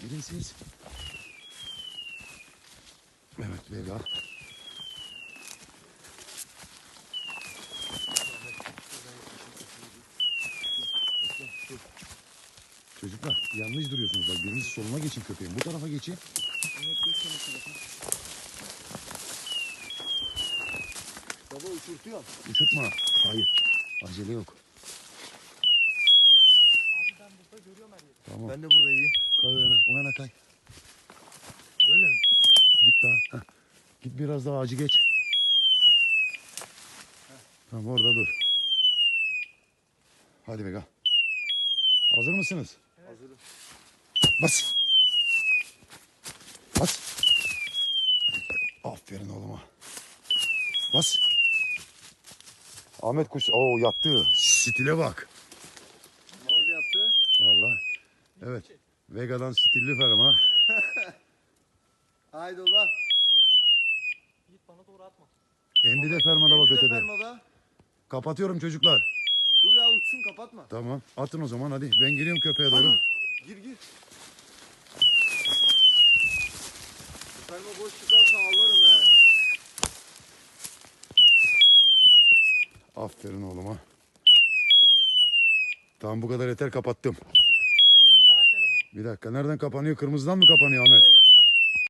Gidin siz. Evet Vega. Çocuklar yanlış duruyorsunuz. Bak biriniz soluna geçin köpeğin. Bu tarafa geçin. Baba uçurtuyor. Uçurtma. Hayır. Acele yok. Tamam. Ben de burada iyiyim. Kay o yana. O yana kay. Öyle mi? Git daha. Heh. Git biraz daha ağacı geç. Tamam orada dur. Hadi Vega. Hazır mısınız? Hazırım. Bas. Bas. Aferin oğluma. Bas. Ahmet kuş o yattı. Stile bak. Orada yaptı. Vallahi. Evet. Vega'dan stilli ferma. Haydi ulan. Yiğit bana doğru atma. Endi de fermada bak Elinde ötede. fermada. Kapatıyorum çocuklar. Dur ya uçsun kapatma. Tamam. Atın o zaman hadi. Ben geliyorum köpeğe doğru. Gir gir. Ferma boş çıkarsa ağlarım he. Aferin oğluma. Tamam bu kadar yeter kapattım. Bir dakika nereden kapanıyor? Kırmızıdan mı kapanıyor Ahmet? Evet.